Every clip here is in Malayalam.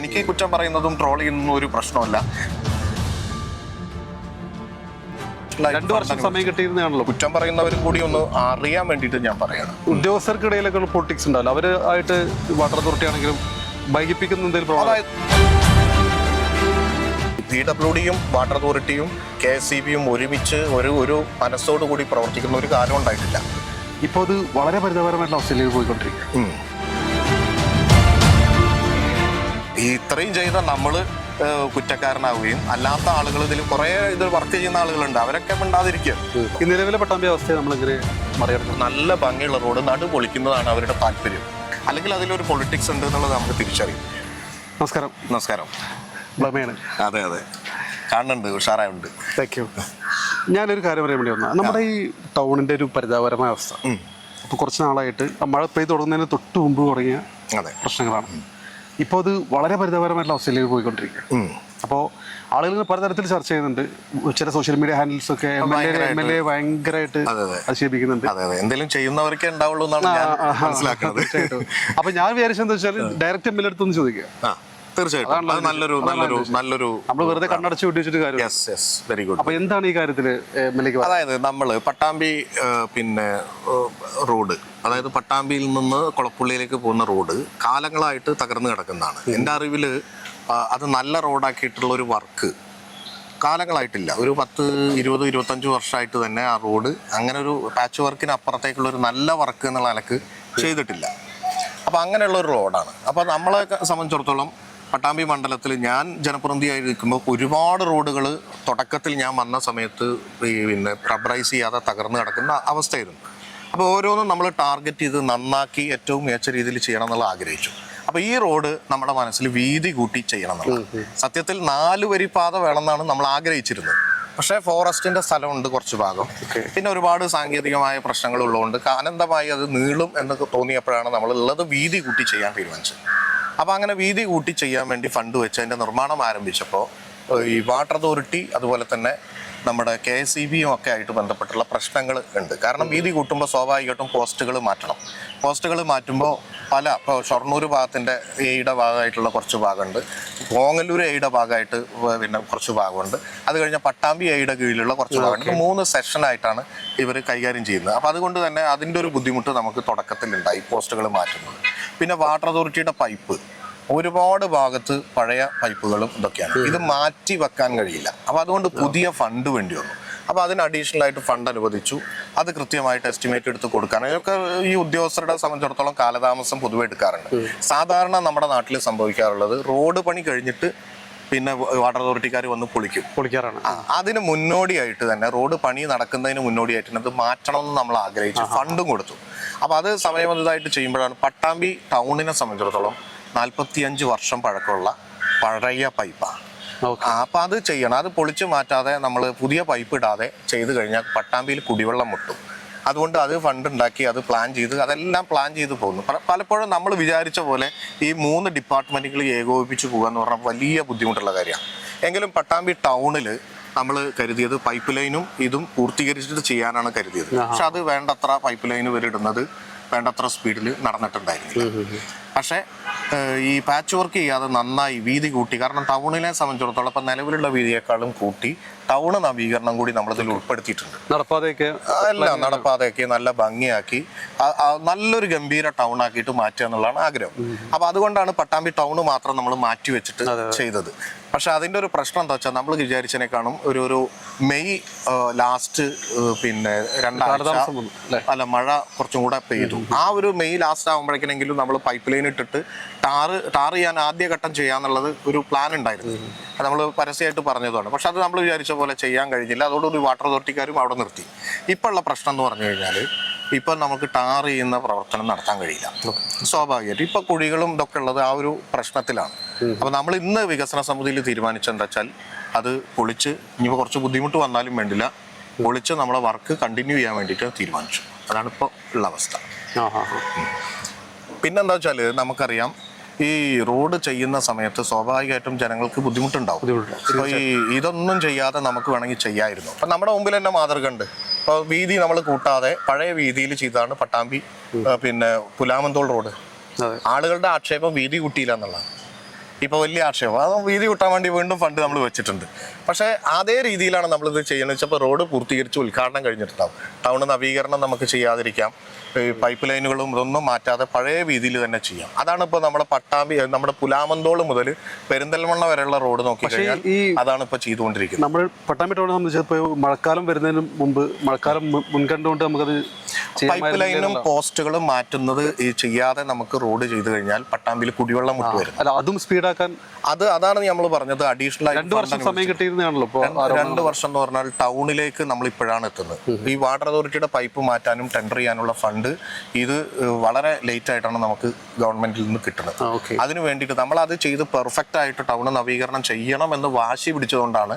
എനിക്ക് കുറ്റം പറയുന്നതും ട്രോൾ ചെയ്യുന്നതും ഒരു പ്രശ്നമല്ല. രണ്ടു വർഷം സമയം കിട്ടിയിരുന്നാണല്ലോ കുറ്റം പറയുന്നവരും കൂടി ഒന്ന് അറിയാൻ വേണ്ടിയിട്ട് ഞാൻ പറയാണ്. ഉദ്യോഗസ്ഥർക്കിടയിലൊക്കെ പൊളിറ്റിക്സ് ഉണ്ടാവില്ല അവർ ആയിട്ട് വാട്ടർ അതോറിറ്റി ആണെങ്കിലും വൈകിപ്പിക്കുന്ന എന്തെങ്കിലും പി ഡബ്ല്യു ഡിയും വാട്ടർ അതോറിറ്റിയും കെ എസ് സി ബിയും ഒരുമിച്ച് ഒരു ഒരു മനസ്സോടുകൂടി പ്രവർത്തിക്കുന്ന ഒരു കാര്യം ഉണ്ടായിട്ടില്ല. ഇപ്പോൾ അത് വളരെ പരിതാപകരമായിട്ടുള്ള അവസ്ഥയിലേക്ക് പോയിക്കൊണ്ടിരിക്കുക ഇത്രയും ചെയ്ത നമ്മൾ കുറ്റക്കാരനാവുകയും അല്ലാത്ത ആളുകൾ ഇതിൽ കുറേ ഇത് വർക്ക് ചെയ്യുന്ന ആളുകളുണ്ട്. അവരൊക്കെ മിണ്ടാതിരിക്കുക. ഈ നിലവിലെ പട്ടാമ്പി അവസ്ഥയെ നമ്മളിങ്ങനെ മറികടക്കും? നല്ല ഭംഗിയുള്ള റോഡ് നടു പൊളിക്കുന്നതാണ് അവരുടെ താല്പര്യം. അല്ലെങ്കിൽ അതിലൊരു പൊളിറ്റിക്സ് ഉണ്ട് എന്നുള്ളത് നമുക്ക് തിരിച്ചറിയും. നമസ്കാരം. നമസ്കാരം. അതെ അതെ. കാണുന്നുണ്ട് ഉഷാറായുണ്ട്. താങ്ക് യു ഞാനൊരു കാര്യം പറയാൻ വേണ്ടി വന്ന നമ്മുടെ ഈ ടൗണിന്റെ ഒരു പരിതാപകരമായ അവസ്ഥ. അപ്പോൾ കുറച്ച് നാളായിട്ട് മഴ പെയ്ത് തുടങ്ങുന്നതിന് തൊട്ട് മുമ്പ് തുടങ്ങിയ അതെ. പ്രശ്നങ്ങളാണ്. ഇപ്പോൾ അത് വളരെ പരിതാപകരമായിട്ടുള്ള അവസ്ഥയിലേക്ക് പോയിക്കൊണ്ടിരിക്കുക അപ്പോൾ ആളുകൾ പലതരത്തിൽ ചർച്ച ചെയ്യുന്നുണ്ട്. ചില സോഷ്യൽ മീഡിയ ഹാൻഡിൽസ് ഒക്കെ എം എൽ എ എം ഭയങ്കരമായിട്ട്. ആക്ഷേപിക്കുന്നുണ്ട്. എന്തെങ്കിലും ചെയ്യുന്നവർക്കേ ഉണ്ടാവുള്ളൂ എന്നാണ് മനസ്സിലാക്കുന്നത്. അപ്പൊ ഞാൻ വിചാരിച്ചെന്താ വെച്ചാൽ ഡയറക്റ്റ് എം എൽ അടുത്തൊന്ന് ചോദിക്കുക. തീർച്ചയായിട്ടും. അത് നല്ലൊരു നല്ലൊരു നല്ലൊരു നമ്മൾ വെറുതെ കണ്ണടച്ച് വിട്ടിച്ചിട്ട് കാര്യം യെസ് യെസ് വെരി ഗുഡ് അപ്പൊ എന്താണ് ഈ കാര്യത്തിൽ അതായത് നമ്മൾ പട്ടാമ്പി പിന്നെ റോഡ് അതായത് പട്ടാമ്പിയിൽ നിന്ന് കുളപ്പുള്ളിയിലേക്ക് പോകുന്ന റോഡ് കാലങ്ങളായിട്ട് തകർന്നു കിടക്കുന്നതാണ്. എന്റെ അറിവിൽ അത് നല്ല റോഡാക്കിയിട്ടുള്ള ഒരു വർക്ക് കാലങ്ങളായിട്ടില്ല. ഒരു പത്ത് ഇരുപത് ഇരുപത്തഞ്ച് വർഷമായിട്ട് തന്നെ ആ റോഡ് അങ്ങനെ ഒരു പാച്ച് വർക്കിന് അപ്പുറത്തേക്കുള്ള ഒരു നല്ല വർക്ക് എന്നുള്ള നിലയ്ക്ക് ചെയ്തിട്ടില്ല. അപ്പോൾ അങ്ങനെയുള്ള ഒരു റോഡാണ്. അപ്പോൾ നമ്മളെ സംബന്ധിച്ചിടത്തോളം പട്ടാമ്പി മണ്ഡലത്തിൽ ഞാൻ ജനപ്രതിനിധിയായി നിൽക്കുമ്പോൾ ഒരുപാട് റോഡുകൾ തുടക്കത്തിൽ ഞാൻ വന്ന സമയത്ത് പിന്നെ റബ്ബറൈസ് ചെയ്യാതെ തകർന്നു കിടക്കുന്ന അവസ്ഥയായിരുന്നു. അപ്പോൾ ഓരോന്നും നമ്മൾ ടാർഗറ്റ് ചെയ്ത് നന്നാക്കി ഏറ്റവും മികച്ച രീതിയിൽ ചെയ്യണം എന്നുള്ള ആഗ്രഹിച്ചു. അപ്പോൾ ഈ റോഡ് നമ്മുടെ മനസ്സിൽ വീതി കൂട്ടി ചെയ്യണം എന്നുള്ളത് സത്യത്തിൽ നാല് വരി പാത വേണമെന്നാണ് നമ്മൾ ആഗ്രഹിച്ചിരുന്നത്. പക്ഷേ ഫോറസ്റ്റിന്റെ സ്ഥലമുണ്ട് കുറച്ച് ഭാഗം. പിന്നെ ഒരുപാട് സാങ്കേതികമായ പ്രശ്നങ്ങൾ ഉള്ളതുകൊണ്ട് അനന്തമായി അത് നീളും എന്ന് തോന്നിയപ്പോഴാണ് നമ്മൾ ഉള്ളത് വീതി കൂട്ടി ചെയ്യാൻ തീരുമാനിച്ചത്. അപ്പോൾ അങ്ങനെ വീതി കൂട്ടി ചെയ്യാൻ വേണ്ടി ഫണ്ട് വെച്ച് അതിന്റെ നിർമ്മാണം ആരംഭിച്ചപ്പോൾ ഈ വാട്ടർ അതോറിറ്റി അതുപോലെ തന്നെ നമ്മുടെ കെ എസ് ഇ ബിയും ഒക്കെ ആയിട്ട് ബന്ധപ്പെട്ടുള്ള പ്രശ്നങ്ങൾ ഉണ്ട്. കാരണം വീതി കൂട്ടുമ്പോൾ സ്വാഭാവികമായിട്ടും പോസ്റ്റുകൾ മാറ്റണം. പോസ്റ്റുകൾ മാറ്റുമ്പോൾ പല ഇപ്പോൾ ഷൊർണൂർ ഭാഗത്തിന്റെ എയുടെ ഭാഗമായിട്ടുള്ള കുറച്ച് ഭാഗമുണ്ട്. കോങ്ങല്ലൂർ എയുടെ ഭാഗമായിട്ട് പിന്നെ കുറച്ച് ഭാഗമുണ്ട്. അത് കഴിഞ്ഞാൽ പട്ടാമ്പി എയുടെ കീഴിലുള്ള കുറച്ച് ഭാഗമുണ്ട്. മൂന്ന് സെഷനായിട്ടാണ് ഇവർ കൈകാര്യം ചെയ്യുന്നത്. അപ്പോൾ അതുകൊണ്ട് തന്നെ അതിന്റെ ഒരു ബുദ്ധിമുട്ട് നമുക്ക് തുടക്കത്തിലുണ്ടായി പോസ്റ്റുകൾ മാറ്റുന്നത്. പിന്നെ വാട്ടർ അതോറിറ്റിയുടെ പൈപ്പ്. ഒരുപാട് ഭാഗത്ത് പഴയ പൈപ്പുകളും ഇതൊക്കെയാണ്. ഇത് മാറ്റി വെക്കാൻ കഴിയില്ല. അപ്പോൾ അതുകൊണ്ട് പുതിയ ഫണ്ട് വേണ്ടി വന്നു. അപ്പോൾ അതിന് അഡീഷണൽ ആയിട്ട് ഫണ്ട് അനുവദിച്ചു. അത് കൃത്യമായിട്ട് എസ്റ്റിമേറ്റ് എടുത്ത് കൊടുക്കാൻ. ഇതൊക്കെ ഈ ഉദ്യോഗസ്ഥരുടെ സംബന്ധിച്ചിടത്തോളം കാലതാമസം പൊതുവെ എടുക്കാറുണ്ട്. സാധാരണ നമ്മുടെ നാട്ടിൽ സംഭവിക്കാറുള്ളത് റോഡ് പണി കഴിഞ്ഞിട്ട് പിന്നെ വാട്ടർ അതോറിറ്റിക്കാർ വന്ന് പൊളിക്കും. പൊളിക്കാറാണ്. അതിന് മുന്നോടിയായിട്ട് തന്നെ റോഡ് പണി നടക്കുന്നതിന് മുന്നോടിയായിട്ട് തന്നെ അത് മാറ്റണമെന്ന് നമ്മൾ ആഗ്രഹിച്ചു. ഫണ്ടും കൊടുത്തു. അപ്പോൾ അത് സമയബന്ധിതമായിട്ട് ചെയ്യുമ്പോഴാണ് പട്ടാമ്പി ടൗണിനെ സംബന്ധിച്ചിടത്തോളം നാൽപ്പത്തിയഞ്ച് വർഷം പഴക്കമുള്ള പഴയ പൈപ്പാണ് അപ്പം അത് ചെയ്യണം. അത് പൊളിച്ചു മാറ്റാതെ നമ്മൾ പുതിയ പൈപ്പ് ഇടാതെ ചെയ്തു കഴിഞ്ഞാൽ പട്ടാമ്പിയിൽ കുടിവെള്ളം മുട്ടും. അതുകൊണ്ട് അത് ഫണ്ട് ഉണ്ടാക്കി അത് പ്ലാൻ ചെയ്ത് അതെല്ലാം പ്ലാൻ ചെയ്ത് പോകുന്നു പലപ്പോഴും നമ്മൾ വിചാരിച്ച പോലെ ഈ മൂന്ന് ഡിപ്പാർട്ട്മെന്റുകൾ ഏകോപിപ്പിച്ച് പോകുക എന്ന് പറഞ്ഞാൽ വലിയ ബുദ്ധിമുട്ടുള്ള കാര്യമാണ് എങ്കിലും പട്ടാമ്പി ടൗണിൽ നമ്മൾ കരുതിയത് പൈപ്പ് ലൈനും ഇതും പൂർത്തീകരിച്ചിട്ട് ചെയ്യാനാണ് കരുതിയത്. പക്ഷെ അത് വേണ്ടത്ര പൈപ്പ് ലൈൻ വരെ ഇടുന്നത് വേണ്ടത്ര സ്പീഡിൽ നടന്നിട്ടുണ്ടായിരുന്നില്ല. പക്ഷേ ഈ പാച്ച് വർക്ക് ചെയ്യാതെ നന്നായി വീതി കൂട്ടി. കാരണം ടൗണിനെ സംബന്ധിച്ചിടത്തോളം ഇപ്പം നിലവിലുള്ള വീതിയേക്കാളും കൂട്ടി ടൗണ് നവീകരണം കൂടി നമ്മളിതിൽ ഉൾപ്പെടുത്തിയിട്ടുണ്ട്. നടപ്പാതയൊക്കെ അല്ല നടപ്പാതയൊക്കെ നല്ല ഭംഗിയാക്കി നല്ലൊരു ഗംഭീര ടൗൺ ആക്കിയിട്ട് മാറ്റുക എന്നുള്ളതാണ് ആഗ്രഹം. അപ്പൊ അതുകൊണ്ടാണ് പട്ടാമ്പി ടൗൺ മാത്രം നമ്മൾ മാറ്റി വെച്ചിട്ട് ചെയ്തത്. പക്ഷെ അതിന്റെ ഒരു പ്രശ്നം എന്താ വെച്ചാൽ നമ്മൾ വിചാരിച്ചതിനെ കാണും ഒരു ഒരു മെയ് ലാസ്റ്റ് പിന്നെ രണ്ടാഴ്ച അല്ല? മഴ കുറച്ചും കൂടെ പെയ്തു. ആ ഒരു മെയ് ലാസ്റ്റ് ആകുമ്പോഴേക്കെങ്കിലും നമ്മൾ പൈപ്പ് ലൈൻ ഇട്ടിട്ട് ടാറ് ടാർ ചെയ്യാൻ ആദ്യ ഘട്ടം ചെയ്യാന്നുള്ളത് ഒരു പ്ലാൻ ഉണ്ടായിരുന്നു. അത് നമ്മൾ പരസ്യമായിട്ട് പറഞ്ഞതാണ് പക്ഷെ അത് നമ്മൾ വിചാരിച്ച പോലെ ചെയ്യാൻ കഴിഞ്ഞില്ല. അതോടുകൂടി വാട്ടർ അതോറിറ്റിക്കാരും അവിടെ നിർത്തി. ഇപ്പോൾ ഉള്ള പ്രശ്നം എന്ന് പറഞ്ഞു കഴിഞ്ഞാൽ ഇപ്പം നമുക്ക് ടാർ ചെയ്യുന്ന പ്രവർത്തനം നടത്താൻ കഴിയില്ല. സ്വാഭാവികമായിട്ട് ഇപ്പൊ കുഴികളും ഇതൊക്കെ ഉള്ളത് ആ ഒരു പ്രശ്നത്തിലാണ്. അപ്പൊ നമ്മൾ ഇന്ന് വികസന സമിതിയിൽ തീരുമാനിച്ചെന്താ വെച്ചാൽ അത് പൊളിച്ച് ഇനിയിപ്പോൾ കുറച്ച് ബുദ്ധിമുട്ട് വന്നാലും വേണ്ടില്ല. പൊളിച്ച് നമ്മളെ വർക്ക് കണ്ടിന്യൂ ചെയ്യാൻ വേണ്ടിയിട്ട് തീരുമാനിച്ചു. അതാണ് ഇപ്പോൾ ഉള്ള അവസ്ഥ. പിന്നെന്താ വെച്ചാൽ നമുക്കറിയാം ഈ റോഡ് ചെയ്യുന്ന സമയത്ത് സ്വാഭാവികമായിട്ടും ജനങ്ങൾക്ക് ബുദ്ധിമുട്ടുണ്ടാവും. ഇപ്പോൾ ഈ ഇതൊന്നും ചെയ്യാതെ നമുക്ക് വേണമെങ്കിൽ ചെയ്യായിരുന്നു. അപ്പം നമ്മുടെ മുമ്പിൽ തന്നെ മാതൃക ഉണ്ട്. ഇപ്പോൾ വീതി നമ്മൾ കൂട്ടാതെ പഴയ വീതിയിൽ ചെയ്തതാണ് പട്ടാമ്പി പിന്നെ പുലാമന്തോൾ റോഡ്. ആളുകളുടെ ആക്ഷേപം വീതി കൂട്ടിയില്ല എന്നുള്ളതാണ്. ഇപ്പോൾ വലിയ ആക്ഷേപം. അത് വീതി കൂട്ടാൻ വേണ്ടി വീണ്ടും ഫണ്ട് നമ്മൾ വെച്ചിട്ടുണ്ട്. പക്ഷേ അതേ രീതിയിലാണ് നമ്മളിത് ചെയ്യുന്നത്. വെച്ചപ്പോൾ റോഡ് പൂർത്തീകരിച്ച് ഉദ്ഘാടനം കഴിഞ്ഞിട്ടുണ്ടാവും. ടൗൺ നവീകരണം നമുക്ക് ചെയ്യാതിരിക്കാം. ഈ പൈപ്പ് ലൈനുകളും ഇതൊന്നും മാറ്റാതെ പഴയ രീതിയിൽ തന്നെ ചെയ്യാം. അതാണ് ഇപ്പോൾ നമ്മുടെ പട്ടാമ്പി നമ്മുടെ പുലാമന്തോൾ മുതൽ പെരിന്തൽമണ്ണ വരെയുള്ള റോഡ് നോക്കിക്കഴിഞ്ഞാൽ കഴിഞ്ഞാൽ അതാണ് ഇപ്പോൾ ചെയ്തുകൊണ്ടിരിക്കുന്നത്. നമ്മൾ പട്ടാമ്പി ടൗണിനെ സംബന്ധിച്ച് മഴക്കാലം വരുന്നതിന് മുമ്പ് മഴക്കാലം മുൻ- മുൻകണ്ടുകൊണ്ട് നമുക്കത് പൈപ്പ് ലൈനും പോസ്റ്റുകളും മാറ്റുന്നത് ഈ ചെയ്യാതെ നമുക്ക് റോഡ് ചെയ്തു കഴിഞ്ഞാൽ പട്ടാമ്പിയിൽ കുടിവെള്ളം മുട്ട് വരും. അതും അതും സ്പീഡാക്കാൻ അത് അതാണ് നമ്മൾ പറഞ്ഞത് അഡീഷണൽ രണ്ട് വർഷം സമയം കിട്ടിയിരുന്നാണല്ലോ രണ്ട് വർഷം എന്ന് പറഞ്ഞാൽ ടൗണിലേക്ക് നമ്മൾ ഇപ്പോഴാണ് എത്തുന്നത്. ഈ വാട്ടർ അതോറിറ്റിയുടെ പൈപ്പ് മാറ്റാനും ടെൻഡർ ചെയ്യാനുള്ള ഫണ്ട് ഇത് വളരെ ലേറ്റ് ആയിട്ടാണ് നമുക്ക് ഗവൺമെന്റിൽ നിന്ന് കിട്ടുന്നത്. അതിനു വേണ്ടിയിട്ട് നമ്മൾ അത് ചെയ്ത് പെർഫെക്റ്റ് ആയിട്ട് ടൗൺ നവീകരണം ചെയ്യണം എന്ന് വാശി പിടിച്ചതുകൊണ്ടാണ്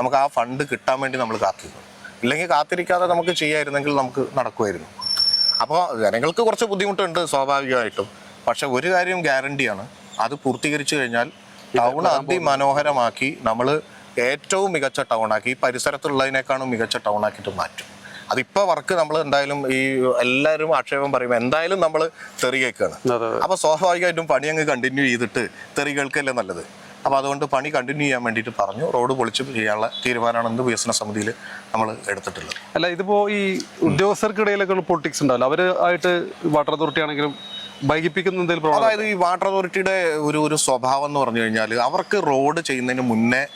നമുക്ക് ആ ഫണ്ട് കിട്ടാൻ വേണ്ടി നമ്മൾ കാത്തിരുന്നത്. ഇല്ലെങ്കിൽ കാത്തിരിക്കാതെ നമുക്ക് ചെയ്യായിരുന്നെങ്കിൽ നമുക്ക് നടക്കുമായിരുന്നു. അപ്പോൾ ജനങ്ങൾക്ക് കുറച്ച് ബുദ്ധിമുട്ടുണ്ട് സ്വാഭാവികമായിട്ടും. പക്ഷെ ഒരു കാര്യം ഗ്യാരണ്ടിയാണ് അത് പൂർത്തീകരിച്ചു കഴിഞ്ഞാൽ ടൗൺ അതിമനോഹരമാക്കി നമ്മൾ ഏറ്റവും മികച്ച ടൗണാക്കി ഈ പരിസരത്തുള്ളതിനേക്കാളും മികച്ച ടൗണാക്കിയിട്ട് മാറ്റും. അതിപ്പോ വർക്ക് നമ്മൾ എന്തായാലും ഈ എല്ലാവരും ആക്ഷേപം പറയും എന്തായാലും നമ്മൾ തെറി കേൾക്കുകയാണ് അതെ അപ്പോൾ സ്വാഭാവികമായിട്ടും പണി അങ്ങ് കണ്ടിന്യൂ ചെയ്തിട്ട് തെറി കേൾക്കല്ലേ നല്ലത്? അപ്പോൾ അതുകൊണ്ട് പണി കണ്ടിന്യൂ ചെയ്യാൻ വേണ്ടിയിട്ട് പറഞ്ഞു. റോഡ് പൊളിച്ച് ചെയ്യാനുള്ള തീരുമാനമാണ് ഇന്ന് വികസന സമിതിയിൽ നമ്മൾ എടുത്തിട്ടുള്ളത്. അല്ല ഇതിപ്പോ ഈ ഉദ്യോഗസ്ഥർക്കിടയിലൊക്കെ പൊളിറ്റിക്സ് ഉണ്ടാവില്ല അവരായിട്ട് വാട്ടർ അതോറിറ്റി ആണെങ്കിലും വൈകിപ്പിക്കുന്ന എന്തെങ്കിലും അതായത് ഈ വാട്ടർ അതോറിറ്റിയുടെ ഒരു ഒരു സ്വഭാവം എന്ന് പറഞ്ഞു കഴിഞ്ഞാൽ അവർക്ക് റോഡ് ചെയ്യുന്നതിന് മുന്നേ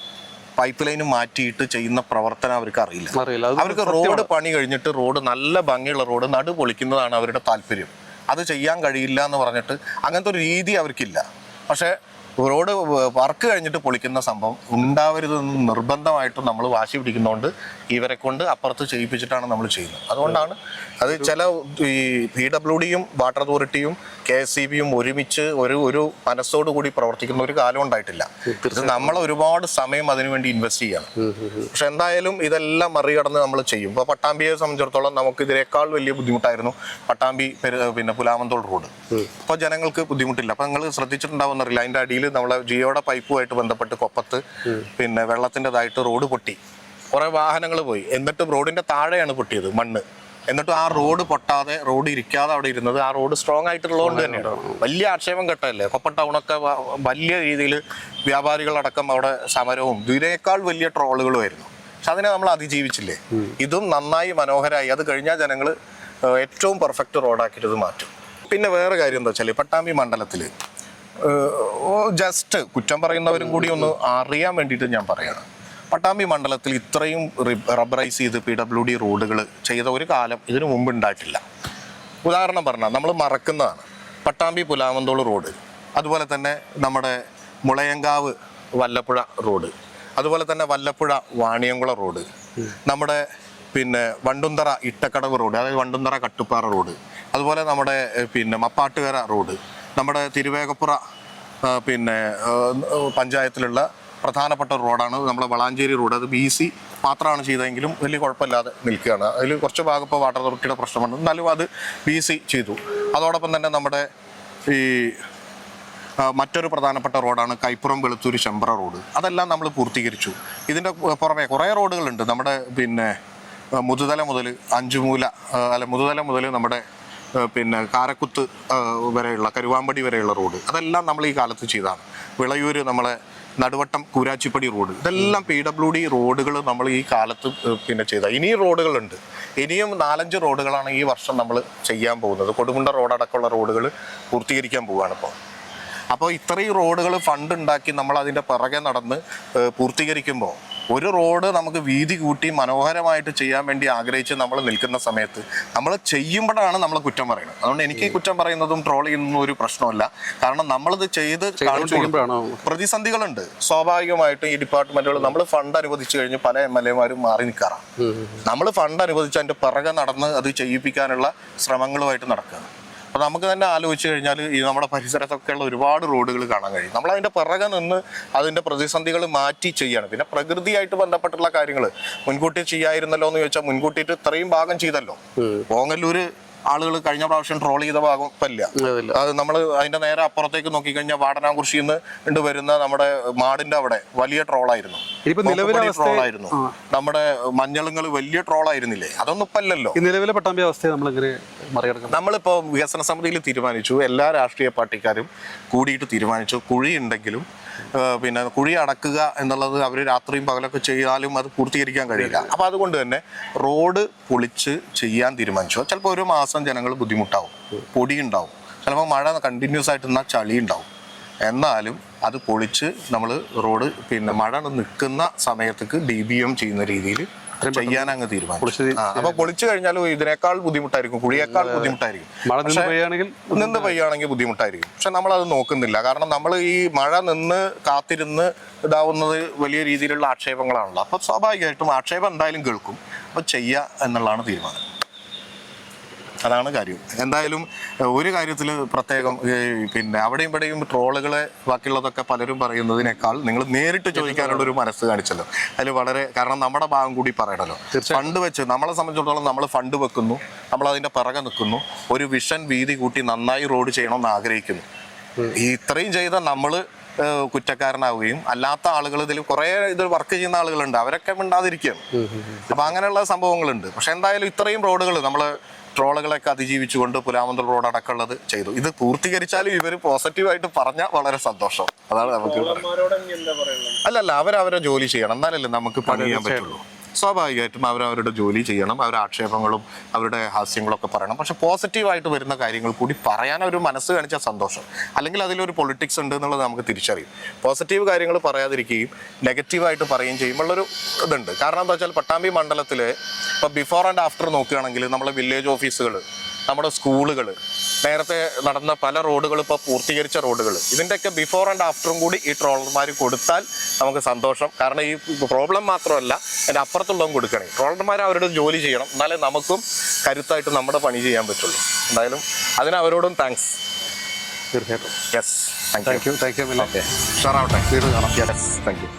പൈപ്പ് ലൈന് മാറ്റിയിട്ട് ചെയ്യുന്ന പ്രവർത്തനം അവർക്ക് അറിയില്ല. അറിയില്ല. അവർക്ക് റോഡ് പണി കഴിഞ്ഞിട്ട് റോഡ് നല്ല ഭംഗിയുള്ള റോഡ് നടു പൊളിക്കുന്നതാണ് അവരുടെ താല്പര്യം. അത് ചെയ്യാൻ കഴിയില്ല എന്ന് പറഞ്ഞിട്ട് അങ്ങനത്തെ ഒരു രീതി അവർക്കില്ല. പക്ഷേ റോഡ് വർക്ക് കഴിഞ്ഞിട്ട് പൊളിക്കുന്ന സംഭവം ഉണ്ടാവരുതെന്ന് നിർബന്ധമായിട്ടും നമ്മൾ വാശി പിടിക്കുന്നതുകൊണ്ട് ഇവരെ കൊണ്ട് അപ്പുറത്ത് ചെയ്യിപ്പിച്ചിട്ടാണ് നമ്മൾ ചെയ്യുന്നത്. അതുകൊണ്ടാണ് അത് ചില ഈ പി ഡബ്ല്യു ഡിയും വാട്ടർ അതോറിറ്റിയും കെ എസ് സി ബിയും ഒരുമിച്ച് ഒരു ഒരു മനസ്സോടുകൂടി പ്രവർത്തിക്കുന്ന ഒരു കാലം ഉണ്ടായിട്ടില്ല. ഇത് നമ്മൾ ഒരുപാട് സമയം അതിനുവേണ്ടി ഇൻവെസ്റ്റ് ചെയ്യണം. പക്ഷെ എന്തായാലും ഇതെല്ലാം മറികടന്ന് നമ്മൾ ചെയ്യും. ഇപ്പോൾ പട്ടാമ്പിയെ സംബന്ധിച്ചിടത്തോളം നമുക്ക് ഇതിനേക്കാൾ വലിയ ബുദ്ധിമുട്ടായിരുന്നു പട്ടാമ്പി പിന്നെ പുലാമന്തോൾ റോഡ്. അപ്പോൾ ജനങ്ങൾക്ക് ബുദ്ധിമുട്ടില്ല. അപ്പോൾ നിങ്ങൾ ശ്രദ്ധിച്ചിട്ടുണ്ടാവുന്നറിയില്ല അതിന്റെ അടിയിൽ നമ്മളെ ജിയോയുടെ പൈപ്പുമായിട്ട് ബന്ധപ്പെട്ട് കൊപ്പത്ത് പിന്നെ വെള്ളത്തിന്റെതായിട്ട് റോഡ് പൊട്ടി. കുറേ വാഹനങ്ങൾ പോയി. എന്നിട്ടും റോഡിന്റെ താഴെയാണ് പൊട്ടിയത് മണ്ണ്. എന്നിട്ടും ആ റോഡ് പൊട്ടാതെ റോഡ് ഇരിക്കാതെ അവിടെ ഇരുന്നത് ആ റോഡ് സ്ട്രോങ് ആയിട്ടുള്ളതുകൊണ്ട് തന്നെയാണ്. വലിയ ആക്ഷേപം കേട്ടല്ലേ കൊപ്പം ടൗണൊക്കെ വലിയ രീതിയിൽ വ്യാപാരികളടക്കം അവിടെ സമരവും ഇതിനേക്കാൾ വലിയ ട്രോളുകളുമായിരുന്നു. പക്ഷെ അതിനെ നമ്മൾ അതിജീവിച്ചില്ലേ? ഇതും നന്നായി മനോഹരമായി അത് കഴിഞ്ഞാൽ ജനങ്ങൾ ഏറ്റവും പെർഫെക്റ്റ് റോഡാക്കിയിട്ട് ഇത് മാറ്റും. പിന്നെ വേറെ കാര്യം എന്താ വെച്ചാൽ പട്ടാമ്പി മണ്ഡലത്തിൽ ജസ്റ്റ് കുറ്റം പറയുന്നവരും കൂടി ഒന്ന് അറിയാൻ വേണ്ടിയിട്ട് ഞാൻ പറയാണ്. പട്ടാമ്പി മണ്ഡലത്തിൽ ഇത്രയും റബ്ബറൈസ് ചെയ്ത് പി ഡബ്ല്യു ഡി റോഡുകൾ ചെയ്ത ഒരു കാലം ഇതിനു മുമ്പ് ഉണ്ടായിട്ടില്ല. ഉദാഹരണം പറഞ്ഞാൽ നമ്മൾ മറക്കുന്നതാണ്. പട്ടാമ്പി പുലാമന്തോൾ റോഡ് അതുപോലെ തന്നെ നമ്മുടെ മുളയങ്കാവ് വല്ലപ്പുഴ റോഡ് അതുപോലെ തന്നെ വല്ലപ്പുഴ വാണിയംകുളം റോഡ് നമ്മുടെ പിന്നെ വണ്ടുന്തറ ഇട്ടക്കടവ് റോഡ് അതായത് വണ്ടുന്തറ കട്ടുപ്പാറ റോഡ് അതുപോലെ നമ്മുടെ പിന്നെ മപ്പാട്ടുകര റോഡ് നമ്മുടെ തിരുവേഗപ്പുറ പിന്നെ പഞ്ചായത്തിലുള്ള പ്രധാനപ്പെട്ട റോഡാണ്. നമ്മുടെ വളാഞ്ചേരി റോഡ്. അത് ബി സി മാത്രമാണ് ചെയ്തതെങ്കിലും വലിയ കുഴപ്പമില്ലാതെ നിൽക്കുകയാണ്. അതിൽ കുറച്ച് ഭാഗം ഇപ്പോൾ വാട്ടർ അതോറിറ്റിയുടെ പ്രശ്നമുണ്ട്. എന്നാലും അത് ബി സി ചെയ്തു. അതോടൊപ്പം തന്നെ നമ്മുടെ ഈ മറ്റൊരു പ്രധാനപ്പെട്ട റോഡാണ് കൈപ്പുറം വെളുത്തൂര് ശമ്പറ റോഡ്. അതെല്ലാം നമ്മൾ പൂർത്തീകരിച്ചു. ഇതിന്റെ പുറമെ കുറേ റോഡുകളുണ്ട്. നമ്മുടെ പിന്നെ മുതുതല മുതൽ അഞ്ചുമൂല അല്ല മുതുതല മുതൽ നമ്മുടെ പിന്നെ കാരക്കുത്ത് വരെയുള്ള കരുവാമ്പടി വരെയുള്ള റോഡ്. അതെല്ലാം നമ്മൾ ഈ കാലത്ത് ചെയ്തതാണ്. വിളയൂര് നമ്മളെ നടുവട്ടം കൂരാച്ചിപ്പടി റോഡ്. ഇതെല്ലാം പി ഡബ്ല്യു ഡി റോഡുകൾ നമ്മൾ ഈ കാലത്ത് പിന്നെ ചെയ്ത. ഇനിയും റോഡുകളുണ്ട്. ഇനിയും നാലഞ്ച് റോഡുകളാണ് ഈ വർഷം നമ്മൾ ചെയ്യാൻ പോകുന്നത്. കൊടുമുണ്ട റോഡടക്കമുള്ള റോഡുകൾ പൂർത്തീകരിക്കാൻ പോവുകയാണ് ഇപ്പോൾ അപ്പോൾ ഇത്രയും റോഡുകൾ ഫണ്ട് ഉണ്ടാക്കി നമ്മൾ അതിന്റെ പിറകെ നടന്ന് പൂർത്തീകരിക്കുമ്പോൾ ഒരു റോഡ് നമുക്ക് വീതി കൂട്ടി മനോഹരമായിട്ട് ചെയ്യാൻ വേണ്ടി ആഗ്രഹിച്ച് നമ്മൾ നിൽക്കുന്ന സമയത്ത് നമ്മൾ ചെയ്യുമ്പോഴാണ് നമ്മൾ കുറ്റം പറയുന്നത്. അതുകൊണ്ട് എനിക്ക് കുറ്റം പറയുന്നതും ട്രോൾ ചെയ്യുന്നതും ഒരു പ്രശ്നമല്ല. കാരണം നമ്മളിത് ചെയ്ത് പ്രതിസന്ധികളുണ്ട്. സ്വാഭാവികമായിട്ടും ഈ ഡിപ്പാർട്ട്മെന്റുകൾ നമ്മൾ ഫണ്ട് അനുവദിച്ചു കഴിഞ്ഞ് പല എം എൽ എമാരും മാറി നിൽക്കാറാണ്. നമ്മൾ ഫണ്ട് അനുവദിച്ച് അതിന്റെ പിറകെ നടന്ന് അത് ചെയ്യിപ്പിക്കാനുള്ള ശ്രമങ്ങളുമായിട്ട് നടക്കുകയാണ്. അപ്പോൾ നമുക്ക് തന്നെ ആലോചിച്ച് കഴിഞ്ഞാൽ ഈ നമ്മുടെ പരിസരത്തൊക്കെയുള്ള ഒരുപാട് റോഡുകൾ കാണാൻ കഴിയും. നമ്മൾ അതിന്റെ പിറകെ നിന്ന് അതിന്റെ പ്രതിസന്ധികൾ മാറ്റി ചെയ്യണം. പിന്നെ പ്രകൃതിയായിട്ട് ബന്ധപ്പെട്ടുള്ള കാര്യങ്ങൾ മുൻകൂട്ടി ചെയ്യായിരുന്നല്ലോ എന്ന് ചോദിച്ചാൽ മുൻകൂട്ടിയിട്ട് ഇത്രയും ഭാഗം ചെയ്തല്ലോ. ഓങ്ങല്ലൂര് ആളുകൾ കഴിഞ്ഞ പ്രാവശ്യം ട്രോൾ ചെയ്ത ഭാഗം ഇല്ല. അത് നമ്മൾ അതിന്റെ നേരെ അപ്പുറത്തേക്ക് നോക്കിക്കഴിഞ്ഞാൽ വാടനാകുറിശിയിൽ നിന്ന് വരുന്ന നമ്മുടെ മാടിന്റെ അവിടെ വലിയ ട്രോളായിരുന്നു. അവസ്ഥ ട്രോളായിരുന്നു. നമ്മുടെ മഞ്ഞളുങ്ങൾ വലിയ ട്രോൾ ട്രോളായിരുന്നില്ലേ? അതൊന്നും ഇപ്പം അല്ലല്ലോ ഈ നിലവിലെ പട്ടാമ്പി അവസ്ഥയെ നമ്മൾ എങ്ങനെ മറികടക്കണം നമ്മളിപ്പോൾ വികസന സമിതിയിൽ തീരുമാനിച്ചു എല്ലാ രാഷ്ട്രീയ പാർട്ടിക്കാരും കൂടിയിട്ട് തീരുമാനിച്ചു. കുഴി ഉണ്ടെങ്കിലും പിന്നെ കുഴി അടക്കുക എന്നുള്ളത് അവർ രാത്രിയും പകലൊക്കെ ചെയ്താലും അത് പൂർത്തീകരിക്കാൻ കഴിയില്ല. അപ്പോൾ അതുകൊണ്ട് തന്നെ റോഡ് പൊളിച്ച് ചെയ്യാൻ തീരുമാനിച്ചു. ചിലപ്പോൾ ഒരു മാസം ജനങ്ങൾ ബുദ്ധിമുട്ടാവും പൊടി ഉണ്ടാവും ചിലപ്പോൾ മഴ കണ്ടിന്യൂസ് ആയിട്ട് നിന്നാൽ ചളി ഉണ്ടാവും എന്നാലും അത് പൊളിച്ച് നമ്മൾ റോഡ് പിന്നെ മഴ നിൽക്കുന്ന സമയത്തേക്ക് ഡി ബി എം ചെയ്യുന്ന രീതിയിൽ ചെയ്യാൻ അങ്ങ് തീരുമാനിച്ചു. അപ്പൊ പൊളിച്ചു കഴിഞ്ഞാൽ ഇതിനേക്കാൾ ബുദ്ധിമുട്ടായിരിക്കും കുഴിയേക്കാൾ ബുദ്ധിമുട്ടായിരിക്കും. നിന്ന് പെയ്യാണെങ്കിൽ ബുദ്ധിമുട്ടായിരിക്കും. പക്ഷെ നമ്മൾ അത് നോക്കുന്നില്ല. കാരണം നമ്മൾ ഈ മഴ നിന്ന് കാത്തിരുന്ന് ഇതാവുന്നത് വലിയ രീതിയിലുള്ള ആക്ഷേപങ്ങളാണല്ലോ. അപ്പൊ സ്വാഭാവികമായിട്ടും ആക്ഷേപം എന്തായാലും കേൾക്കും. അപ്പൊ ചെയ്യുക എന്നുള്ളതാണ് തീരുമാനം. അതാണ് കാര്യം. എന്തായാലും ഒരു കാര്യത്തിൽ പ്രത്യേകം പിന്നെ അവിടെയും ഇവിടെയും ട്രോളുകളെ ബാക്കിയുള്ളതൊക്കെ പലരും പറയുന്നതിനേക്കാൾ നിങ്ങൾ നേരിട്ട് ചോദിക്കാനുള്ള ഒരു മനസ്സ് കാണിച്ചല്ലോ. അതിൽ വളരെ കാരണം നമ്മുടെ ഭാഗം കൂടി പറയണല്ലോ. ഫണ്ട് വെച്ച് നമ്മളെ സംബന്ധിച്ചിടത്തോളം നമ്മൾ ഫണ്ട് വെക്കുന്നു നമ്മൾ അതിന്റെ പിറകെ നിൽക്കുന്നു ഒരു വിഷൻ വീതി കൂട്ടി നന്നായി റോഡ് ചെയ്യണമെന്ന് ആഗ്രഹിക്കുന്നു. ഈ ഇത്രയും ചെയ്ത നമ്മൾ കുറ്റക്കാരനാവുകയും അല്ലാത്ത ആളുകൾ ഇതിൽ കുറെ ഇത് വർക്ക് ചെയ്യുന്ന ആളുകളുണ്ട് അവരൊക്കെ മിണ്ടാതിരിക്കുകയാണ്. അപ്പൊ അങ്ങനെയുള്ള സംഭവങ്ങളുണ്ട്. പക്ഷെ എന്തായാലും ഇത്രയും റോഡുകൾ നമ്മൾ ട്രോളുകളൊക്കെ അതിജീവിച്ചുകൊണ്ട് പുലാമന്തൽ റോഡ് അടക്കമുള്ളത് ചെയ്തു. ഇത് പൂർത്തീകരിച്ചാലും ഇവർ പോസിറ്റീവായിട്ട് പറഞ്ഞാൽ വളരെ സന്തോഷം. അതാണ് നമുക്ക് അല്ലല്ല അവരവരെ ജോലി ചെയ്യണം. എന്നാലല്ലേ നമുക്ക് പണിയാൻ ചെയ്യാൻ പറ്റുള്ളൂ. സ്വാഭാവികമായിട്ടും അവർ അവരുടെ ജോലി ചെയ്യണം അവരുടെ ആക്ഷേപങ്ങളും അവരുടെ ഹാസ്യങ്ങളും ഒക്കെ പറയണം. പക്ഷെ പോസിറ്റീവായിട്ട് വരുന്ന കാര്യങ്ങൾ കൂടി പറയാൻ ഒരു മനസ്സ് കാണിച്ച സന്തോഷം. അല്ലെങ്കിൽ അതിലൊരു പൊളിറ്റിക്സ് ഉണ്ട് എന്നുള്ളത് നമുക്ക് തിരിച്ചറിയും. പോസിറ്റീവ് കാര്യങ്ങൾ പറയാതിരിക്കുകയും നെഗറ്റീവായിട്ട് പറയുകയും ചെയ്യുമ്പോഴൊരു ഇതുണ്ട്. കാരണം എന്താ വെച്ചാൽ പട്ടാമ്പി മണ്ഡലത്തിൽ ഇപ്പോൾ ബിഫോർ ആൻഡ് ആഫ്റ്റർ നോക്കുകയാണെങ്കിൽ നമ്മളെ വില്ലേജ് ഓഫീസുകൾ നമ്മുടെ സ്കൂളുകൾ നേരത്തെ നടന്ന പല റോഡുകൾ ഇപ്പോൾ പൂർത്തീകരിച്ച റോഡുകൾ ഇതിന്റെയൊക്കെ ബിഫോർ ആൻഡ് ആഫ്റ്ററും കൂടി ഈ ട്രോളർമാർ കൊടുത്താൽ നമുക്ക് സന്തോഷം. കാരണം ഈ പ്രോബ്ലം മാത്രമല്ല അതിന്റെ അപ്പുറത്തുള്ളതും കൊടുക്കണേ. ട്രോളർമാർ അവരുടെ ജോലി ചെയ്യണം. എന്നാലേ നമുക്കും കരുത്തായിട്ട് നമ്മുടെ പണി ചെയ്യാൻ പറ്റുള്ളൂ. എന്തായാലും അതിന് അവരോടും താങ്ക്സ് തീർച്ചയായിട്ടും. Yes thank thank you thank you okay ഷറാവട്ടെ വീണ്ടും കാണാം. Yes thank U